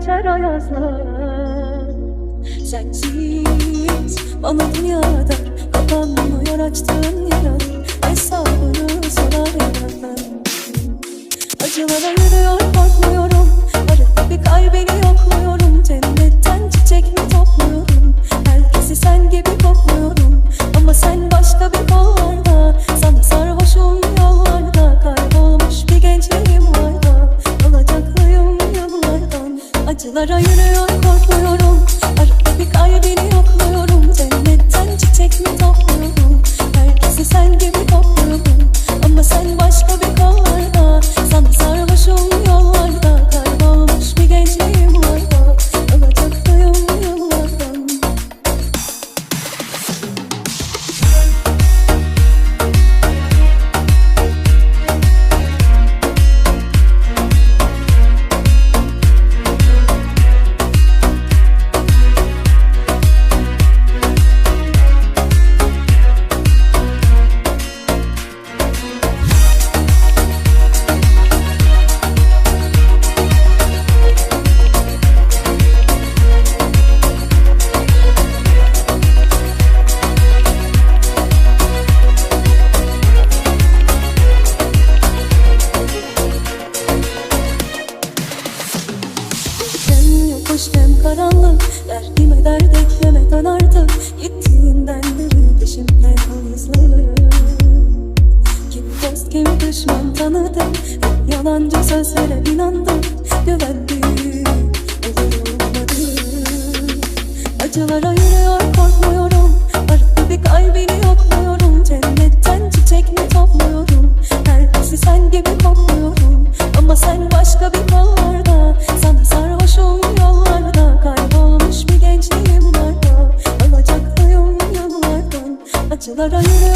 geçer ayazlar. Sensiz bana dünya dar Kapanmıyor açtığın yaralar Hesabını Acılara yürüyor korkmuyorum Arada kalbini yokluyorum. Cennetten çiçek mi topluyorum? Herkesi sen gibi Hem karanlık Derdime dert eklemeden artık Gittiğinden beri peşimde izler Kim dost kim düşman tanıdım Hep yalancı sözlere inandım. Güvendim olur olmadı Acılara yürüyor korkmuyorum. Arada bir kalbini yokluyorum. Cennetten çiçek mi topluyorum? Herkesi sen gibi kokluyorum Ama sen başka bir kollarda 朝朝